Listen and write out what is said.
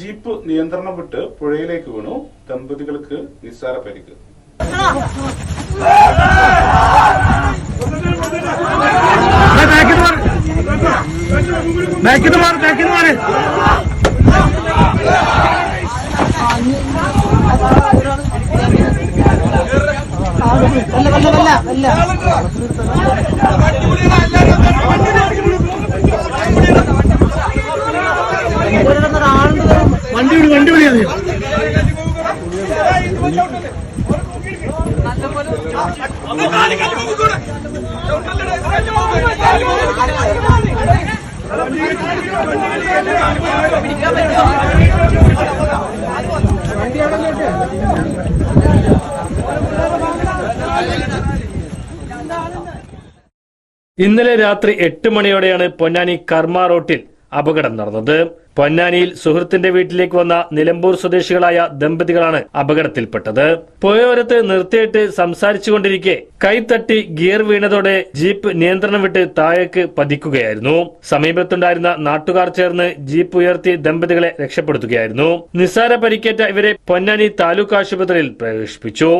Jeep നിയന്ത്രണം വിട്ട് പുഴയിലേക്ക് വീണു ദമ്പതികൾക്ക് നിസ്സാര പരിക്ക് അല്ല അല്ല അല്ല മാറി ഇന്നലെ രാത്രി എട്ട് മണിയോടെയാണ് പൊന്നാനി കർമ്മ റോട്ടിൽ അപകടം നടന്നത്. പൊന്നാനിയിൽ സുഹൃത്തിന്റെ വീട്ടിലേക്ക് വന്ന നിലമ്പൂർ സ്വദേശികളായ ദമ്പതികളാണ് അപകടത്തിൽപ്പെട്ടത്. പുഴയോരത്ത് നിർത്തിയിട്ട് സംസാരിച്ചുകൊണ്ടിരിക്കെ കൈത്തട്ടി ഗിയർ വീണതോടെ ജീപ്പ് നിയന്ത്രണം വിട്ട് താഴേക്ക് പതിക്കുകയായിരുന്നു. സമീപത്തുണ്ടായിരുന്ന നാട്ടുകാർ ചേർന്ന് ജീപ്പ് ഉയർത്തി ദമ്പതികളെ രക്ഷപ്പെടുത്തുകയായിരുന്നു. നിസ്സാര പരിക്കേറ്റ ഇവരെ പൊന്നാനി താലൂക്ക് ആശുപത്രിയിൽ പ്രവേശിപ്പിച്ചു.